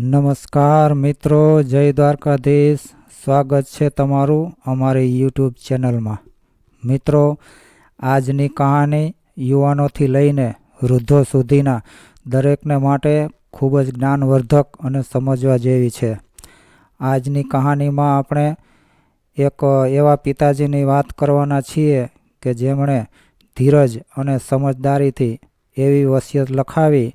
નમસ્કાર મિત્રો, જય દ્વારકાધીશ. સ્વાગત છે તમારું અમારી યુટ્યુબ ચેનલમાં. મિત્રો, આજની કહાની યુવાનોથી લઈને વૃદ્ધો સુધીના દરેકને માટે ખૂબ જ જ્ઞાનવર્ધક અને સમજવા જેવી છે. આજની કહાનીમાં આપણે એક એવા પિતાજીની વાત કરવાના છીએ કે જેમણે ધીરજ અને સમજદારીથી એવી વસિયત લખાવી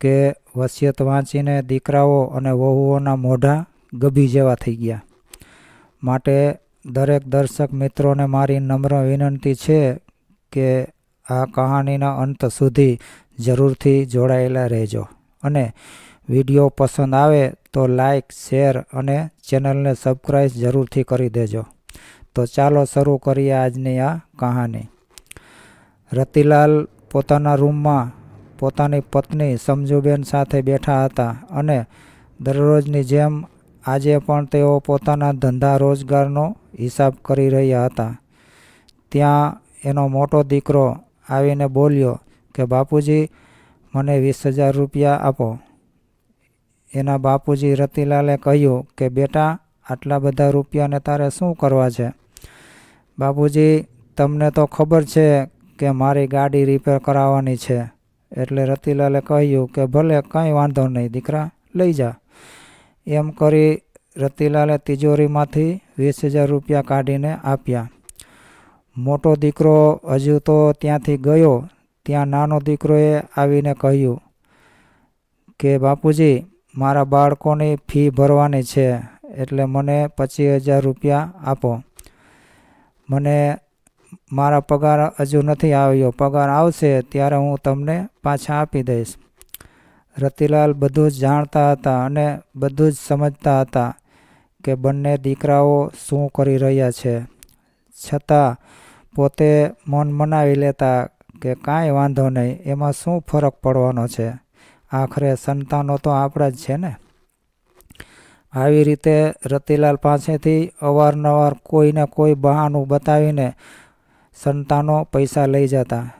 કે વસિયત વાંચીને દીકરાઓ અને વહુઓના મોઢા ગભી જેવા થઈ ગયા. માટે દરેક દર્શક મિત્રોને મારી નમ્ર વિનંતી છે કે આ કહાનીના અંત સુધી જરૂરથી જોડાયેલા રહેજો. અને વીડિયો પસંદ આવે તો લાઈક, શેર અને ચેનલને સબસ્ક્રાઈબ જરૂરથી કરી દેજો. તો ચાલો શરૂ કરીએ આજની આ કહાની. રતિલાલ પોતાના રૂમમાં પોતાની પત્ની સમજુબેન સાથે બેઠા હતા અને દરરોજની જેમ આજે પણ તેઓ પોતાના ધંધા રોજગારનો હિસાબ કરી રહ્યા હતા. ત્યાં એનો મોટો દીકરો આવીને બોલ્યો કે, બાપુજી, મને વીસ હજાર રૂપિયા આપો. એના બાપુજી રતિલાલે કહ્યું કે, બેટા, આટલા બધા રૂપિયાને તારે શું કરવા છે? બાપુજી, તમને તો ખબર છે કે મારી ગાડી રિપેર કરાવવાની છે. એટલે રતિલાલે કહ્યું કે ભલે કાંઈ વાંધો નહીં, દીકરા, લઈ જા. એમ કરી રતિલાલે તિજોરીમાંથી વીસ હજાર રૂપિયા કાઢીને આપ્યા. મોટો દીકરો હજુ તો ત્યાંથી ગયો. ત્યાં નાનો દીકરોએ આવીને કહ્યું કે, બાપુજી, મારા બાળકોની ફી ભરવાની છે, એટલે મને પચીસ હજાર રૂપિયા આપો. મને મારા પગાર હજુ નથી આવ્યો. પગાર આવશે ત્યારે હું તમને પાછા આપી દઈશ. રતિલાલ બધું જ જાણતા હતા અને બધું જ સમજતા હતા કે બંને દીકરાઓ શું કરી રહ્યા છે. છતાં પોતે મન મનાવી લેતા કે કાંઈ વાંધો નહીં, એમાં શું ફરક પડવાનો છે? આખરે સંતાનો તો આપણા જ છે ને? આવી રીતે રતિલાલ પાસેથી અવારનવાર કોઈને કોઈ બહાનું બતાવીને સંતાનો પૈસા લઈ જતા.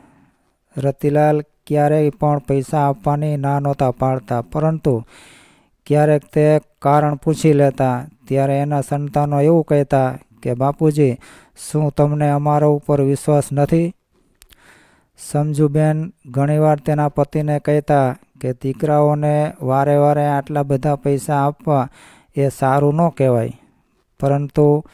રતિલાલ ક્યારેય પણ પૈસા આપવાની ના નહોતા પાડતા, પરંતુ ક્યારેક તે કારણ પૂછી લેતા. ત્યારે એના સંતાનો એવું કહેતા કે, બાપુજી, શું તમને અમારા ઉપર વિશ્વાસ નથી? સમજુબેન ઘણીવાર તેના પતિને કહેતા કે, દીકરાઓને વારે વારે આટલા બધા પૈસા આપવા એ સારું ન કહેવાય. પરંતુ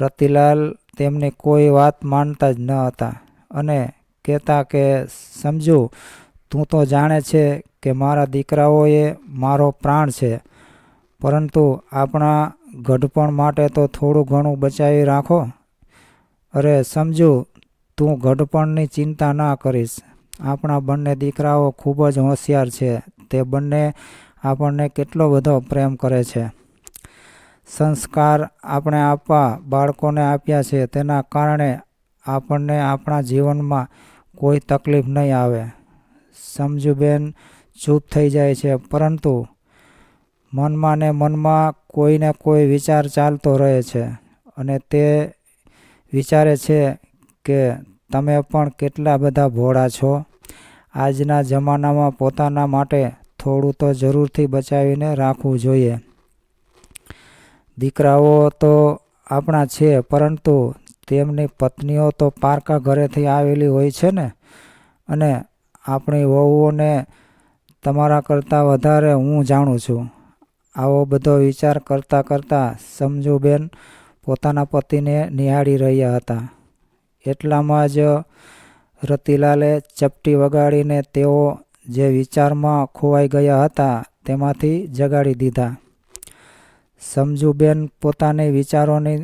રતિલાલ તેમની કોઈ વાત માનતા જ ન હતા અને કહેતા કે, સમજુ, તું તો જાણે છે કે મારા દીકરાઓએ મારો પ્રાણ છે, પરંતુ આપણા ગઢપણ માટે તો થોડું ઘણું બચાવી રાખો. અરે, સમજુ, તું ગઢપણની ચિંતા ના કરીશ. આપણા બંને દીકરાઓ ખૂબ જ હોશિયાર છે. તે બંને આપણને કેટલો બધો પ્રેમ કરે છે. સંસ્કાર આપણે આપવા બાળકોને આપ્યા છે, તેના કારણે આપણને આપણા જીવનમાં કોઈ તકલીફ નહીં આવે. સમજુબેન ચૂપ થઈ જાય છે, પરંતુ મનમાં ને મનમાં કોઈને કોઈ વિચાર ચાલતો રહે છે અને તે વિચારે છે કે તમે પણ કેટલા બધા ભોળા છો. આજના જમાનામાં પોતાના માટે થોડું તો જરૂરથી બચાવીને રાખવું જોઈએ. દીકરાઓ તો આપણા છે, પરંતુ તેમની પત્નીઓ તો પારકા ઘરેથી આવેલી હોય છે ને. અને આપણી વહુઓને તમારા કરતાં વધારે હું જાણું છું. આવો બધો વિચાર કરતાં કરતાં સમજુબેન પોતાના પતિને નિહાળી રહ્યા હતા. એટલામાં જ રતિલાલે ચપટી વગાડીને તેઓ જે વિચારમાં ખોવાઈ ગયા હતા તેમાંથી જગાડી દીધા. સમજુબેન પોતાની વિચારોની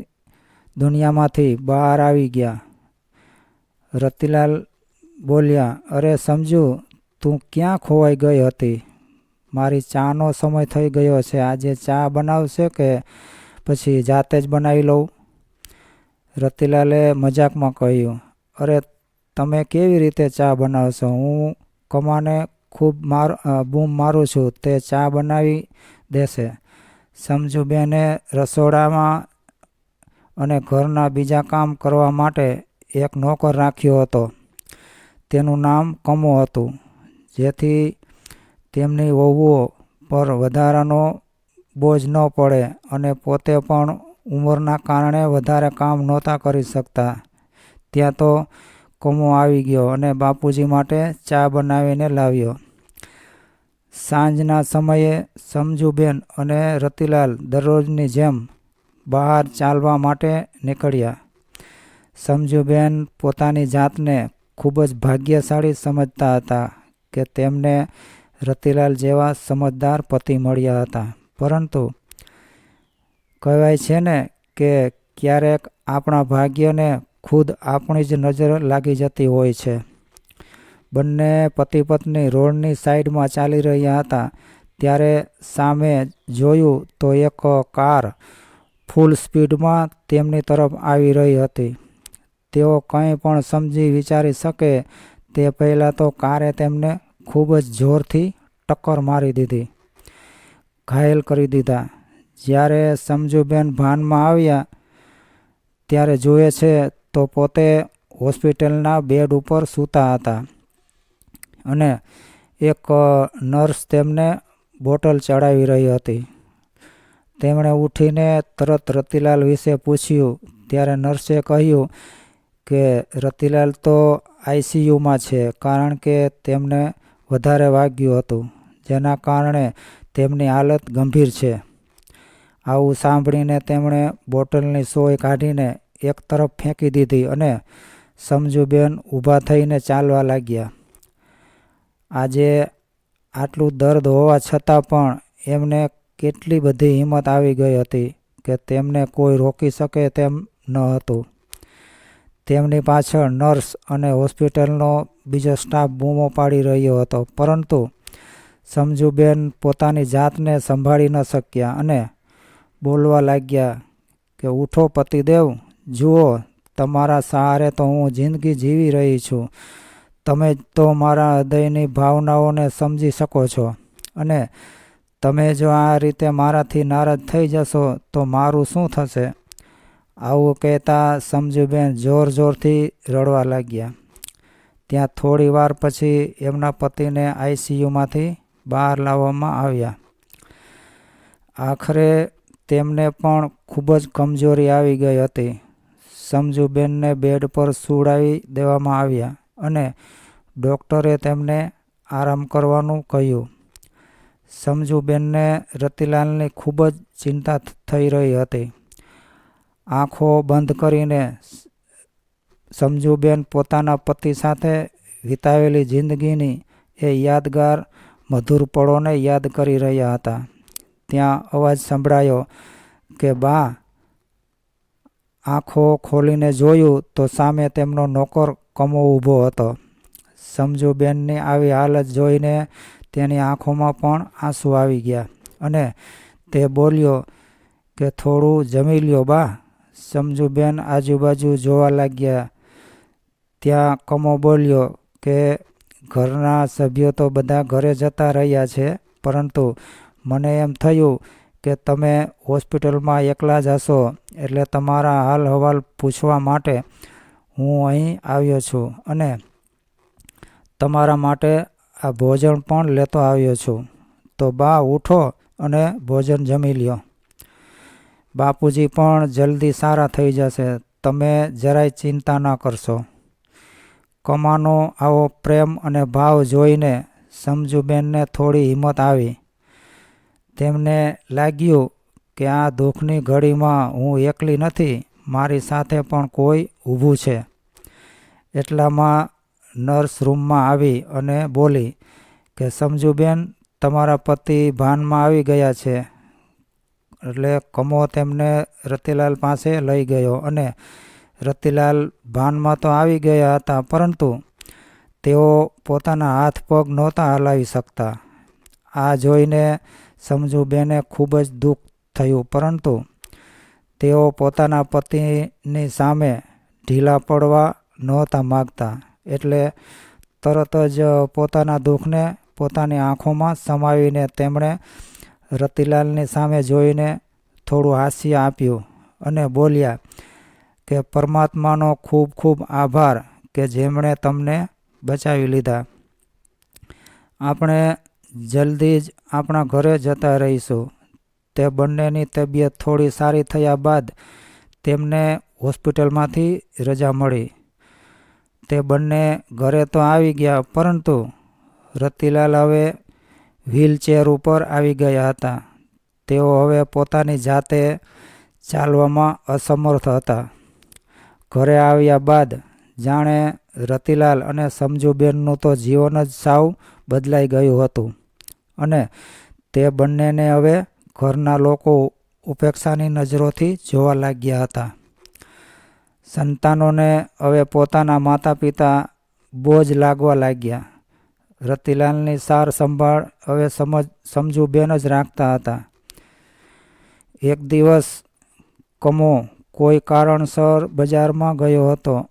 દુનિયામાંથી બહાર આવી ગયા. રતિલાલ બોલ્યા, અરે સમજુ, તું ક્યાં ખોવાઈ ગઈ હતી? મારી ચાનો સમય થઈ ગયો છે. આજે ચા બનાવશે કે પછી જાતે જ બનાવી લઉં? રતિલાલે મજાકમાં કહ્યું, અરે, તમે કેવી રીતે ચા બનાવશો? હું કમાને ખૂબ માર બૂમ મારું છું. તે ચા બનાવી દેશે. સમજુબેને રસોડામાં અને ઘરના બીજા કામ કરવા માટે એક નોકર રાખ્યો હતો. તેનું નામ કમો હતું, જેથી તેમની વહુઓ પર વધારાનો બોજ ન પડે અને પોતે પણ ઉંમરના કારણે વધારે કામ નહોતા કરી શકતા. ત્યાં તો કમો આવી ગયો અને બાપુજી માટે ચા બનાવીને લાવ્યો. સાંજના સમયે સમજુબેન અને રતિલાલ દરરોજની જેમ બહાર ચાલવા માટે નીકળ્યા. સમજુબેન પોતાની જાતને ખૂબ જ ભાગ્યશાળી સમજતા હતા કે તેમને રતિલાલ જેવા સમજદાર પતિ મળ્યા હતા. પરંતુ કહેવાય છે ને કે ક્યારેક આપણા ભાગ્યને ખુદ આપણી જ નજર લાગી જતી હોય છે. બંને પતિ પત્ની રોડની સાઈડમાં ચાલી રહ્યા હતા. ત્યારે સામે જોયું તો એક કાર ફૂલ સ્પીડમાં તેમની તરફ આવી રહી હતી. તેઓ કંઈ પણ સમજી વિચારી શકે તે પહેલાં તો કારે તેમને ખૂબ જ જોરથી ટક્કર મારી દીધી, ઘાયલ કરી દીધા. જ્યારે સમજુબેન ભાનમાં આવ્યા, ત્યારે જુએ છે તો પોતે હોસ્પિટલના બેડ ઉપર સૂતા હતા. અને એક નર્સ તેમને બોટલ ચડાવી રહી હતી. તેમણે ઉઠીને તરત રતિલાલ વિશે પૂછ્યું. ત્યારે નર્સે કહ્યું કે, રતિલાલ તો આઈસીયુમાં છે, કારણ કે તેમને વધારે વાગ્યું હતું, જેના કારણે તેમની હાલત ગંભીર છે. આવું સાંભળીને તેમણે બોટલની સોય કાઢીને એક તરફ ફેંકી દીધી અને સમજુબેન ઊભા થઈને ચાલવા લાગ્યા. આજે આટલું દર્દ હોવા છતાં પણ એમને કેટલી બધી હિંમત આવી ગઈ હતી કે તેમને કોઈ રોકી શકે તેમ ન હતું. તેમની પાછળ નર્સ અને હોસ્પિટલનો બીજો સ્ટાફ બૂમો પાડી રહ્યો હતો. પરંતુ સમજુબેન પોતાની જાતને સંભાળી ન શક્યા અને બોલવા લાગ્યા કે, ઉઠો પતિદેવ, જુઓ, તમારા સહારે તો હું જિંદગી જીવી રહી છું. તમે તો મારા હૃદયની ભાવનાઓને સમજી શકો છો. અને તમે જો આ રીતે મારાથી નારાજ થઈ જશો, તો મારું શું થશે? આવું કહેતા સમજુબેન જોર જોરથી રડવા લાગ્યા. ત્યાં થોડી વાર પછી એમના પતિને આઈસીયુમાંથી બહાર લાવવામાં આવ્યા. આખરે તેમને પણ ખૂબ જ કમજોરી આવી ગઈ હતી. સમજુબેનને બેડ પર સુડાવી દેવામાં આવ્યા. અને ડૉક્ટરે તેમને આરામ કરવાનું કહ્યું. સમજુબેનને રતિલાલની ખૂબ જ ચિંતા થઈ રહી હતી. આંખો બંધ કરીને સમજુબેન પોતાના પતિ સાથે વિતાવેલી જિંદગીની એ યાદગાર, મધુર પળોને યાદ કરી રહ્યા હતા. ત્યાં અવાજ સંભળાયો કે, બા, આંખો ખોલીને જોયું તો સામે તેમનો નોકર કમો ઊભો હતો. સમજુબેનની આવી હાલત જોઈને તેની આંખોમાં પણ આંસુ આવી ગયા અને તે બોલ્યો કે થોડું જમી લ્યો બા. સમજુબેન આજુબાજુ જોવા લાગ્યા. ત્યાં કમો બોલ્યો કે ઘરના સભ્યો તો બધા ઘરે જતા રહ્યા છે, પરંતુ મને એમ થયું કે તમે હોસ્પિટલમાં એકલા જ હશો, એટલે તમારા હાલ હવાલ પૂછવા માટે હું અહીં આવ્યો છું અને તમારા માટે આ ભોજન પણ લેતો આવ્યો છું. તો બા, ઉઠો અને ભોજન જમી લ્યો. બાપુજી પણ જલ્દી સારા થઈ જશે. તમે જરાય ચિંતા ન કરશો. કમાનો આવો પ્રેમ અને ભાવ જોઈને સમજુબેનને થોડી હિંમત આવી. તેમને લાગ્યું કે આ દુઃખની ઘડીમાં હું એકલી નથી, મારી સાથે પણ કોઈ ઊભું છે. એટલામાં નર્સ રૂમમાં આવી અને બોલી કે, સમજુબેન, તમારા પતિ ભાનમાં આવી ગયા છે. એટલે કમો તેમને રતિલાલ પાસે લઈ ગયો અને રતિલાલ ભાનમાં તો આવી ગયા હતા, પરંતુ તેઓ પોતાના હાથ પગ નહોતા હલાવી શકતા. આ જોઈને સમજુબેને ખૂબ જ દુઃખ થયું, પરંતુ તેઓ પોતાના પતિની સામે ઢીલા પડવા નહોતા માગતા, એટલે તરત જ પોતાના દુઃખને પોતાની આંખોમાં સમાવીને તેમણે રતિલાલની સામે જોઈને થોડું હાસ્ય આપ્યું અને બોલ્યા કે પરમાત્માનો ખૂબ ખૂબ આભાર કે જેમણે તમને બચાવી લીધા. આપણે જલ્દી જ આપણા ઘરે જતા રહીશું. તે બંનેની તબિયત થોડી સારી થયા બાદ તેમને હોસ્પિટલમાંથી રજા મળી. તે બંને ઘરે તો આવી ગયા, પરંતુ રતિલાલ હવે વ્હીલચેર ઉપર આવી ગયા હતા. તેઓ હવે પોતાની જાતે ચાલવામાં અસમર્થ હતા. ઘરે આવ્યા બાદ જાણે રતિલાલ અને સમજુબેનનું તો જીવન જ સાવ બદલાઈ ગયું હતું. અને તે બંનેને હવે ઘરના લોકો ઉપેક્ષાની નજરોથી જોવા લાગ્યા હતા. સંતાનોને હવે પોતાના માતા પિતા બોજ લાગવા લાગ્યા. રતિલાલની સાર સંભાળ હવે સમજ, સમજુબેન જ રાખતા હતા. એક દિવસ કમો કોઈ કારણસર બજારમાં ગયો હતો.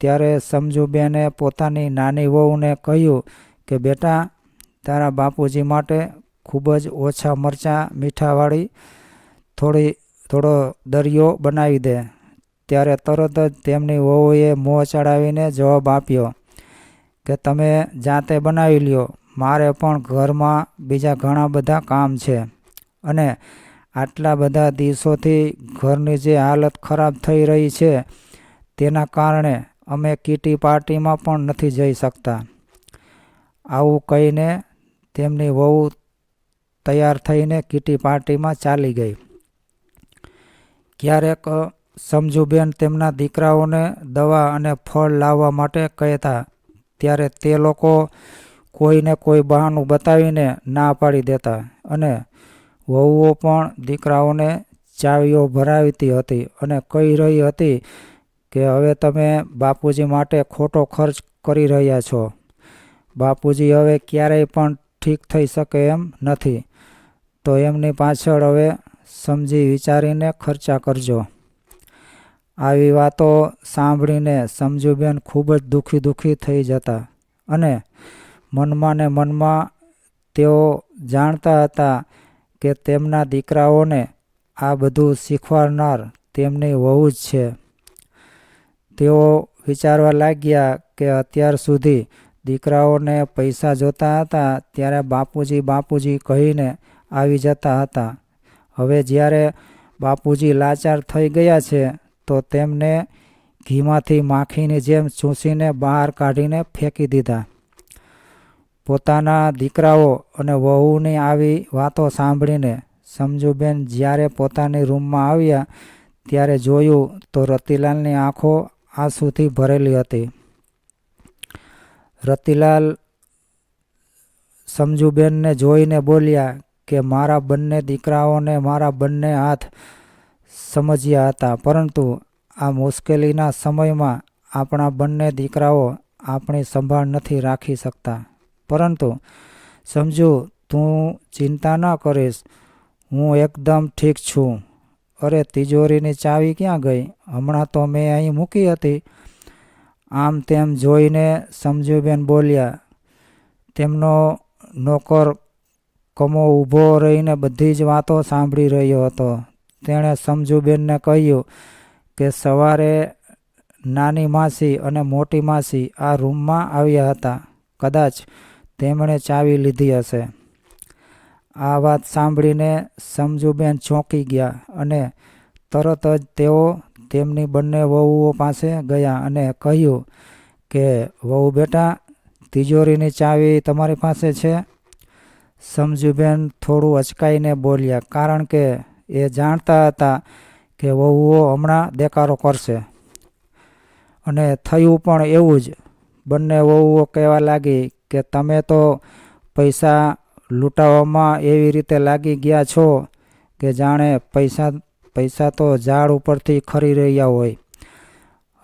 ત્યારે સમજુબેને પોતાની નાની વહુને કહ્યું કે, બેટા, તારા બાપુજી માટે ખૂબ જ ઓછા મરચાં, મીઠાવાળી થોડી, થોડો દરિયો બનાવી દે. ત્યારે તરત જ તેમની વહુએ મોં ચડાવીને જવાબ આપ્યો કે, તમે જાતે બનાવી લ્યો. મારે પણ ઘરમાં બીજા ઘણા બધા કામ છે. અને આટલા બધા દિવસોથી ઘરની જે હાલત ખરાબ થઈ રહી છે, તેના કારણે અમે કીટી પાર્ટીમાં પણ નથી જઈ શકતા. આવું કહીને તેમની વહુ તૈયાર થઈને કીટી પાર્ટીમાં ચાલી ગઈ. ક્યારેક સમજુબેન તેમના દીકરાઓને દવા અને ફળ લાવવા માટે કહેતા, ત્યારે તે લોકો કોઈને કોઈ બહાનું બતાવીને ના પાડી દેતા અને વહુઓ પણ દીકરાઓને ચાવીઓ ભરાવતી હતી અને કહી રહી હતી કે, હવે તમે બાપુજી માટે ખોટો ખર્ચ કરી રહ્યા છો. બાપુજી હવે ક્યારેય પણ ઠીક થઈ શકે એમ નથી. તો એમની પાછળ હવે સમજી વિચારીને ખર્ચા કરજો. આવી વાતો સાંભળીને સમજુબેન ખૂબ જ દુઃખી દુઃખી થઈ જતા અને મનમાં ને મનમાં તેઓ જાણતા હતા કે તેમના દીકરાઓને આ બધું શીખવાડનાર તેમની વહુ જ છે. તેઓ વિચારવા લાગ્યા કે અત્યાર સુધી દીકરાઓને પૈસા જોતા હતા ત્યારે બાપુજી બાપુજી કહીને આવી જતા હતા. હવે જ્યારે બાપુજી લાચાર થઈ ગયા છે, તો તેમને ઘીમાંથી માખીની જેમ ચૂંસીને બહાર કાઢીને ફેંકી દીધા. પોતાના દીકરાઓ અને વહુની આવી વાતો સાંભળીને સમજુબેન જ્યારે પોતાની રૂમમાં આવ્યા, ત્યારે જોયું તો રતિલાલની આંખો આંસુથી ભરેલી હતી. રતિલાલ સમજુબેનને જોઈને બોલ્યા કે મારા બંને દીકરાઓને મારા બંને હાથ સમજ્યા હતા. પરંતુ આ મુશ્કેલીના સમયમાં આપણા બંને દીકરાઓ આપણી સંભાળ નથી રાખી શકતા. પરંતુ સમજુ, તું ચિંતા ન કરીશ. હું એકદમ ઠીક છું. અરે, તિજોરીની ચાવી ક્યાં ગઈ? હમણાં તો મેં અહીં મૂકી હતી. આમ તેમ જોઈને સમજુબેન બોલ્યા, તેમનો નોકર કમો ઊભો રહીને બધી જ વાતો સાંભળી રહ્યો હતો. તેણે સમજુબેનને કહ્યું કે સવારે નાની માસી અને મોટી માસી આ રૂમમાં આવ્યા હતા. કદાચ તેમણે ચાવી લીધી હશે. આ વાત સાંભળીને સમજુબેન ચોંકી ગયા અને તરત જ તેઓ તેમની બંને વહુઓ પાસે ગયા અને કહ્યું કે, વહુ બેટા, તિજોરીની ચાવી તમારી પાસે છે? સમજુબેન થોડું અચકાઈને બોલ્યા, કારણ કે એ જાણતા હતા કે વહુઓ હમણાં દેકારો કરશે. અને થયું પણ એવું જ. બંને વહુઓ કહેવા લાગી કે તમે તો પૈસા લૂંટાવવામાં એવી રીતે લાગી ગયા છો કે જાણે પૈસા પૈસા તો ઝાડ ઉપરથી ખરી રહ્યા હોય.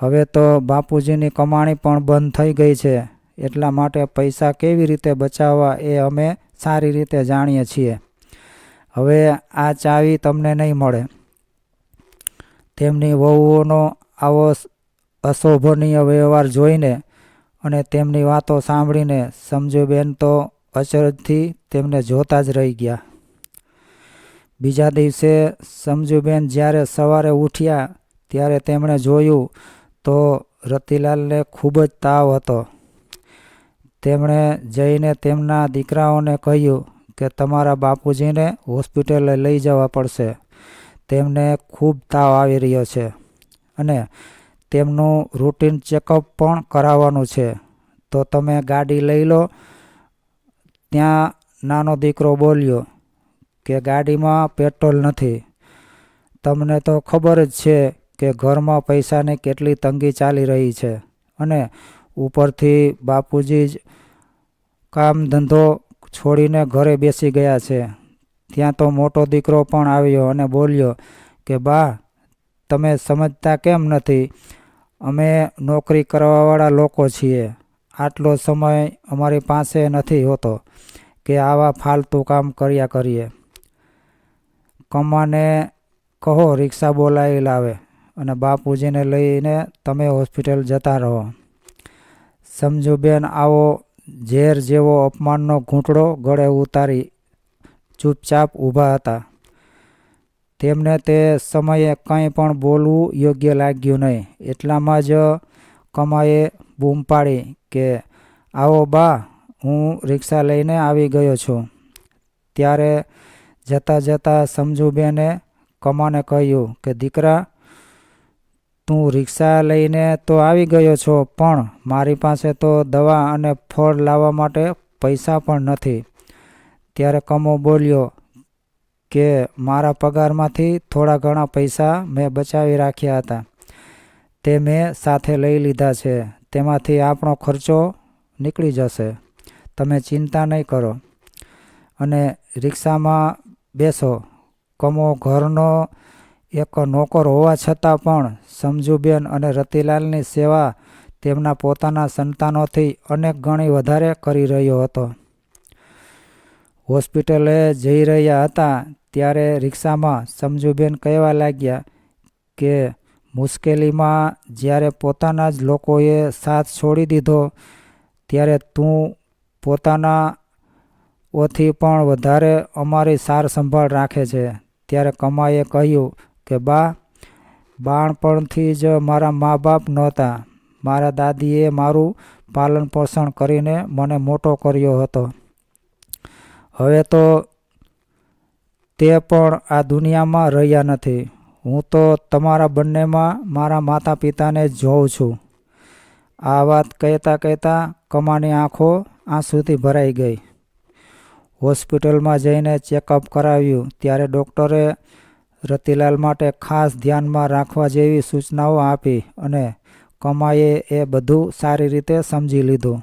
હવે તો બાપુજીની કમાણી પણ બંધ થઈ ગઈ છે. એટલા માટે પૈસા કેવી રીતે બચાવવા એ અમે સારી રીતે જાણીએ છીએ. હવે આ ચાવી તમને નહીં મળે. તેમની વહુઓનો આવો અશોભનીય વ્યવહાર જોઈને અને તેમની વાતો સાંભળીને સમજુબેન તો અચરજથી તેમને જોતા જ રહી ગયા. બીજા દિવસે સમજુબેન જ્યારે સવારે ઉઠ્યા ત્યારે તેમણે જોયું તો રતિલાલને ખૂબ જ તાવ હતો. તેમણે જઈને તેમના દીકરાઓને કહ્યું કે તમારા બાપુજીને હોસ્પિટલે લઈ જવા પડશે. તેમને ખૂબ તાવ આવી રહ્યો છે અને તેમનું રૂટીન ચેકઅપ પણ કરાવવાનું છે. તો તમે ગાડી લઈ લો. ત્યાં નાનો દીકરો બોલ્યો કે ગાડીમાં પેટ્રોલ નથી. તમને તો ખબર જ છે કે ઘરમાં પૈસાની કેટલી તંગી ચાલી રહી છે અને ઉપરથી બાપુજી જ કામ ધંધો છોડીને ઘરે બેસી ગયા છે. ત્યાં તો મોટો દીકરો પણ આવ્યો અને બોલ્યો કે, બા, તમે સમજતા કેમ નથી? અમે નોકરી કરવાવાળા લોકો છીએ. આટલો સમય અમારી પાસે નથી હોતો કે આવા ફાલતુ કામ કર્યા કરીએ. કમાને કહો, રિક્ષા બોલાવી લાવે અને બાપુજીને લઈને તમે હોસ્પિટલ જતા રહો. સમજુ બેન આવો ઝેર જેવો અપમાનનો ઘૂંટડો ગળે ઉતારી ચૂપચાપ ઊભા હતા. તેમને તે સમયે કંઈ પણ બોલવું યોગ્ય લાગ્યું નહીં. એટલામાં જ કમાએ બૂમ પાડી કે, આવો બા, હું રિક્ષા લઈને આવી ગયો છું. ત્યારે જતાં જતાં સમજુબેને કમાને કહ્યું કે, દીકરા તું રિક્ષા લઈને તો આવી ગયો છો, પણ મારી પાસે તો દવા અને ફળ લાવવા માટે પૈસા પણ નથી. ત્યારે કમો બોલ્યો કે મારા પગારમાંથી થોડા ઘણા પૈસા મેં બચાવી રાખ્યા હતા. તે મેં સાથે લઈ લીધા છે. તેમાંથી આપણો ખર્ચો નીકળી જશે. તમે ચિંતા નહીં કરો. અને રિક્ષામાં બેસો. કમો ઘરનો એક નોકર હોવા છતાં પણ સમજુબેન અને રતિલાલની સેવા તેમના પોતાના સંતાનોથી અનેક ગણી વધારે કરી રહ્યો હતો. હોસ્પિટલે જઈ રહ્યા હતા ત્યારે રિક્ષામાં સમજુબેન કહેવા લાગ્યા કે મુશ્કેલીમાં જ્યારે પોતાના જ લોકોએ સાથ છોડી દીધો ત્યારે તું પોતાના ઓથી પણ વધારે અમારી સાર સંભાળ રાખે છે. ત્યારે કમાએ કહ્યું કે બા બાળપણથી જ મારા મા બાપ નહોતા. મારા દાદીએ મારું પાલન પોષણ કરીને મને મોટો કર્યો હતો. હવે તો તે પણ આ દુનિયામાં રહ્યા નથી. હું તો તમારા બંનેમાં મારા માતા પિતાને જોઉં છું. આ વાત કહેતા કહેતા કમાની આંખો આંસુથી ભરાઈ ગઈ. હોસ્પિટલમાં જઈને ચેકઅપ કરાવ્યું. ત્યારે ડૉક્ટરે રતિલાલ માટે ખાસ ધ્યાનમાં રાખવા જેવી સૂચનાઓ આપી અને કમાએ એ બધું સારી રીતે સમજી લીધું.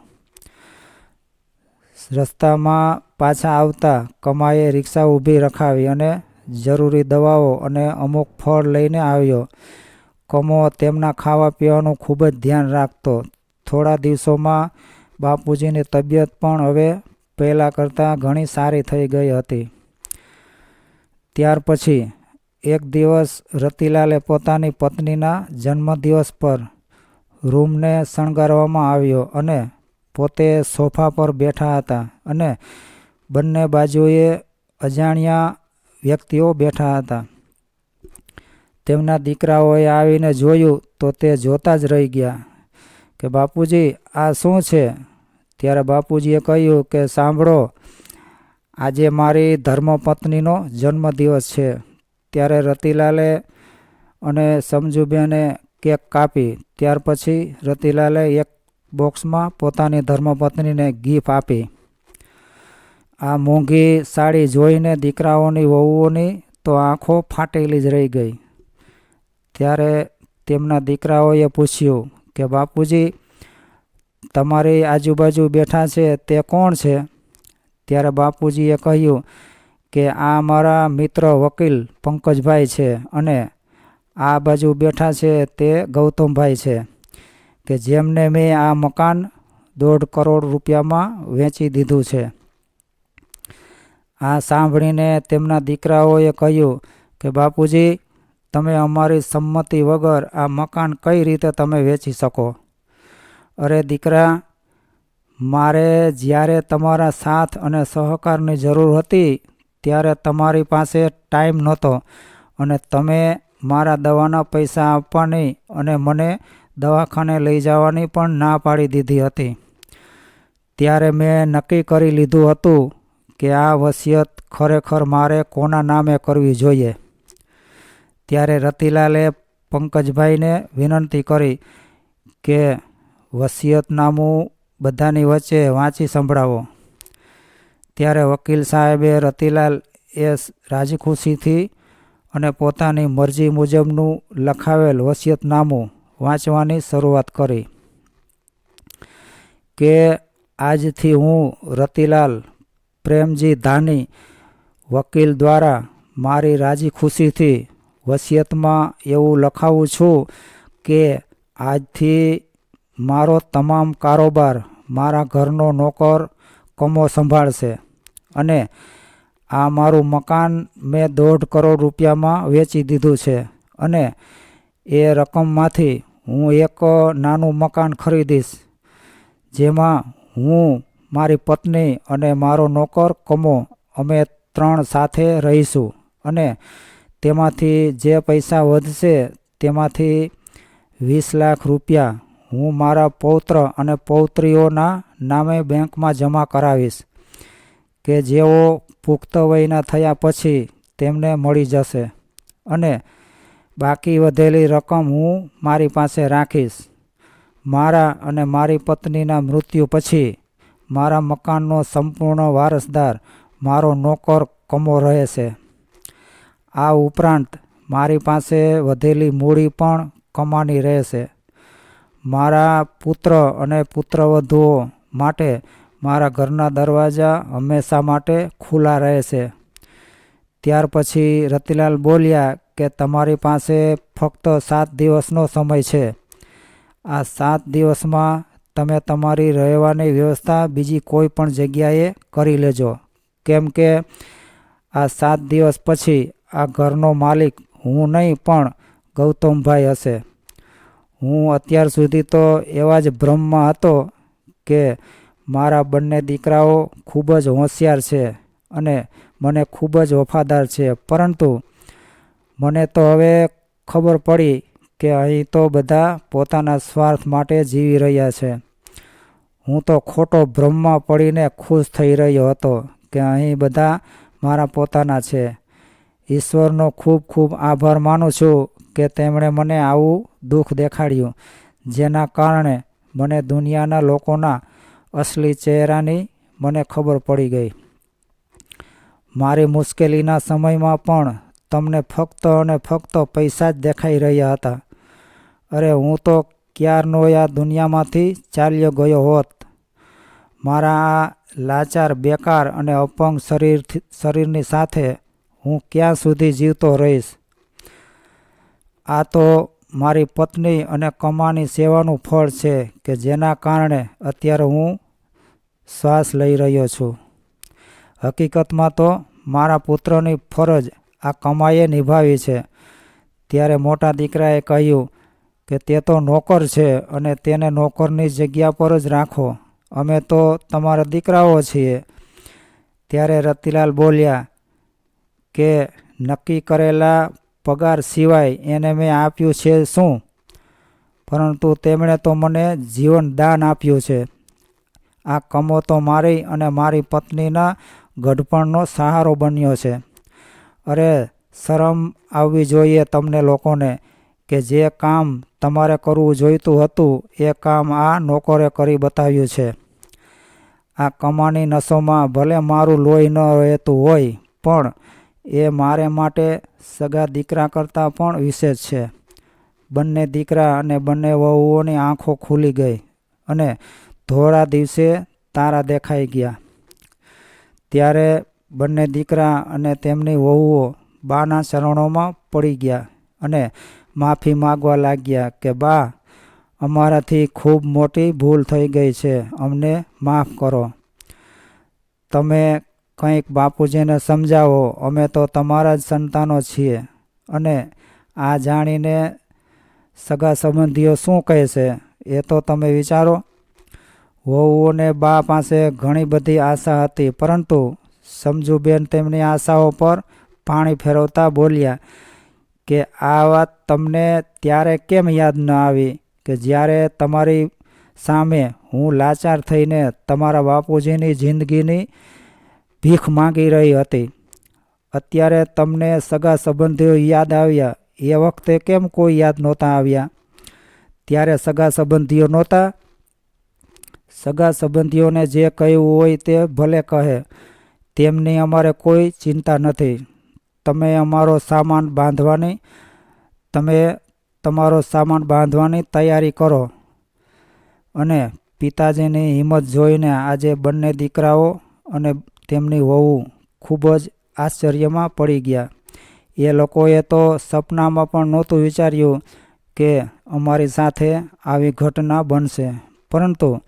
રસ્તામાં પાછા આવતા કમાએ રિક્ષા ઊભી રખાવી અને જરૂરી દવાઓ અને અમુક ફળ લઈને આવ્યો. કમો તેમના ખાવા પીવાનું ખૂબ જ ધ્યાન રાખતો. થોડા દિવસોમાં બાપુજીની તબિયત પણ હવે પહેલાં કરતાં ઘણી સારી થઈ ગઈ હતી. ત્યાર પછી એક દિવસ રતિલાલે પોતાની પત્નીના જન્મદિવસ પર રૂમને શણગારવામાં આવ્યો અને પોતે સોફા પર બેઠા હતા અને બંને બાજુએ અજાણ્યા વ્યક્તિઓ બેઠા હતા. તેમના દીકરાઓએ આવીને જોયું તો તે જોતા જ રહી ગયા કે, બાપુજી, આ શું છે? ત્યારે બાપુજીએ કહ્યું કે, સાંભળો, આજે મારી ધર્મપત્નીનો જન્મદિવસ છે. ત્યારે રતિલાલે અને સમજુબેને કેક કાપી. ત્યાર પછી રતિલાલે એક બોક્સમાં પોતાની ધર્મપત્નીને ગિફ્ટ આપી. આ મોંઘી સાડી જોઈને દીકરાઓની વહુઓની તો આંખો ફાટેલી જ રહી ગઈ. ત્યારે તેમના દીકરાઓએ પૂછ્યું કે, બાપુજી, તમારી આજુબાજુ બેઠા છે તે કોણ છે? ત્યારે બાપુજીએ કહ્યું કે આ મારા મિત્ર વકીલ પંકજભાઈ છે અને આ બાજુ બેઠા છે તે ગૌતમભાઈ છે, કે જેમને મેં આ મકાન દોઢ કરોડ રૂપિયામાં વેચી દીધું છે. આ સાંભળીને તેમના દીકરાઓએ કહ્યું કે, બાપુજી, તમે અમારી સંમતિ વગર આ મકાન કઈ રીતે તમે વેચી શકો? અરે દીકરા, મારે જ્યારે તમારા સાથ અને સહકારની જરૂર હતી ત્યારે તમારી પાસે ટાઈમ નહોતો અને તમે મારા દવાના પૈસા આપવાની અને મને દવાખાને લઈ જવાની પણ ના પાડી દીધી હતી. ત્યારે મેં નક્કી કરી લીધું હતું કે આ વસિયત ખરેખર મારે કોના નામે કરવી જોઈએ. ત્યારે રતિલાલે પંકજભાઈને વિનંતી કરી કે વસિયતનામું બધાની વચ્ચે વાંચી સંભળાવો. ત્યારે વકીલ સાહેબે રતિલાલ એ રાજી ખુશીથી અને પોતાની મરજી મુજબનું લખાવેલ વસિયતનામું વાંચવાની શરૂઆત કરી. કે આજથી હું રતિલાલ પ્રેમજી ધાની વકીલ દ્વારા મારી રાજી ખુશીથી વસિયતમાં એવું લખાવું છું કે આજથી મારો તમામ કારોબાર મારા ઘરનો નોકર કમો સંભાળશે. અને આ મારું મકાન મેં દોઢ કરોડ રૂપિયામાં વેચી દીધું છે. અને એ રકમમાંથી હું એક નાનું મકાન ખરીદીશ, જેમાં હું મારી પત્ની અને મારો નોકર કમો અમે ત્રણ સાથે રહીશું. અને તેમાંથી જે પૈસા વધશે તેમાંથી વીસ લાખ રૂપિયા હું મારા પૌત્ર અને પૌત્રીઓના નામે બેંકમાં જમા કરાવીશ. કે જેઓ પુખ્ત વયના થયા પછી તેમને મળી જશે. અને બાકી વધેલી રકમ હું મારી પાસે રાખીશ. મારા અને મારી પત્નીના મૃત્યુ પછી મારા મકાનનો સંપૂર્ણ વારસદાર મારો નોકર કમો રહે છે આ ઉપરાંત મારી પાસે વધેલી મૂડી પણ કમાની રહેશે. મારા પુત્ર અને પુત્રવધુઓ માટે મારા ઘરના દરવાજા હંમેશા માટે ખુલ્લા રહે છે. ત્યાર પછી રતિલાલ બોલ્યા કે તમારી પાસે ફક્ત સાત દિવસનો સમય છે. આ સાત દિવસમાં તમે તમારી રહેવાની વ્યવસ્થા બીજી કોઈ પણ જગ્યાએ કરી લેજો. કેમ કે આ સાત દિવસ પછી આ ઘરનો માલિક હું નહીં, પણ ગૌતમભાઈ હશે. હું અત્યાર સુધી તો એવા જ ભ્રમમાં હતો કે મારા બંને દીકરાઓ ખૂબ જ હોશિયાર છે અને મને ખૂબ જ વફાદાર છે. પરંતુ મને તો હવે ખબર પડી કે અહીં તો બધા પોતાના સ્વાર્થ માટે જીવી રહ્યા છે. હું તો ખોટો ભ્રમમાં પડીને ખુશ થઈ રહ્યો હતો કે અહીં બધા મારા પોતાના છે. ઈશ્વરનો ખૂબ ખૂબ આભાર માનું છું કે તેમણે મને આવું દુઃખ દેખાડ્યું, જેના કારણે મને દુનિયાના લોકોના અસલી ચહેરાની મને ખબર પડી ગઈ. મારી મુશ્કેલીના સમયમાં પણ તમને ફક્ત અને ફક્ત પૈસા જ દેખાઈ રહ્યા હતા. અરે, હું તો ક્યારનો આ દુનિયામાંથી ચાલ્યો ગયો હોત. મારા આ લાચાર, બેકાર અને અપંગ શરીર શરીરની સાથે હું ક્યાં સુધી જીવતો રહીશ? આ તો મારી પત્ની અને કમાની સેવાનું ફળ છે કે જેના કારણે અત્યારે હું શ્વાસ લઈ રહ્યો છું. હકીકતમાં તો મારા પુત્રની ફરજ આ કમાઈએ નિભાવી છે. ત્યારે મોટા દીકરાએ કહ્યું કે તે તો નોકર છે અને તેને નોકરની જગ્યા પર જ રાખો. અમે તો તમારા દીકરાઓ છીએ. ત્યારે રતિલાલ બોલ્યા કે નક્કી કરેલા પગાર સિવાય એને મેં આપ્યું છે શું? પરંતુ તેમણે તો મને જીવન દાન આપ્યું છે. આ કમો તો મારી અને મારી પત્નીના ગઢપણનો સહારો બન્યો છે. અરે, શરમ આવવી જોઈએ તમને લોકોને કે જે કામ તમારે કરવું જોઈતું હતું, એ કામ આ નોકરે કરી બતાવ્યું છે. આ કમાની નસોમાં ભલે મારું લોહી ન રહેતું હોય, પણ એ મારે માટે સગા દીકરા કરતાં પણ વિશેષ છે. બંને દીકરા અને બંને વહુઓની આંખો ખુલી ગઈ અને ધોળા દિવસે તારા દેખાઈ ગયા. ત્યારે બંને દીકરા અને તેમની વહુઓ બાના ચરણોમાં પડી ગયા અને માફી માગવા લાગ્યા કે, બા, અમારાથી ખૂબ મોટી ભૂલ થઈ ગઈ છે, અમને માફ કરો. તમે કંઈક બાપુજીને સમજાવો, અમે તો તમારા જ સંતાનો છીએ અને આ જાણીને સગા સંબંધીઓ શું કહેશે? એ તો તમે વિચારો. વહુઓને બા પાસે ઘણી બધી આશા હતી, પરંતુ સમજુબેન તેમની આશાઓ પર પાણી ફેરવતા બોલ્યા કે, આ વાત તમને ત્યારે કેમ યાદ ન આવી કે જ્યારે તમારી સામે હું લાચાર થઈને તમારા બાપુજીની જિંદગીની ભીખ માંગી રહી હતી? અત્યારે તમને સગા સંબંધીઓ યાદ આવ્યા, એ વખતે કેમ કોઈ યાદ નહોતા આવ્યા? ત્યારે સગા સંબંધીઓ નહોતા સગા સંબંધીઓને જે કહ્યું હોય તે ભલે કહે, તેમની અમારે કોઈ ચિંતા નથી. તમે અમારો સામાન બાંધવાની, તમે તમારો સામાન બાંધવાની તૈયારી કરો. અને પિતાજીની હિંમત જોઈને આજે બંને દીકરાઓ અને તેમની વહુ ખૂબ જ આશ્ચર્યમાં પડી ગયા. એ લોકોએ તો સપનામાં પણ નહોતું વિચાર્યું કે અમારી સાથે આવી ઘટના બનશે. પરંતુ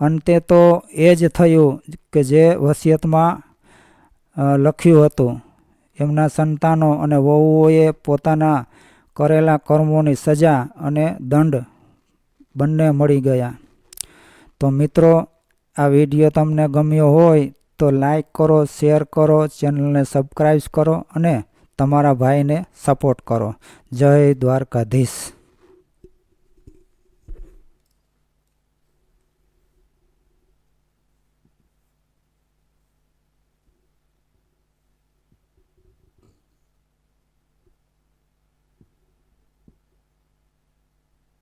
અંતે તો એ જ થયું કે જે વસિયતમાં લખ્યું હતું, એમના સંતાનો અને વહુઓએ પોતાના કરેલા કર્મોની સજા અને દંડ બંને મળી ગયા. તો મિત્રો, આ વીડિયો તમને ગમ્યો હોય તો લાઈક કરો, શેર કરો, ચેનલને સબસ્ક્રાઈબ કરો અને તમારા ભાઈને સપોર્ટ કરો. જય દ્વારકાધીશ.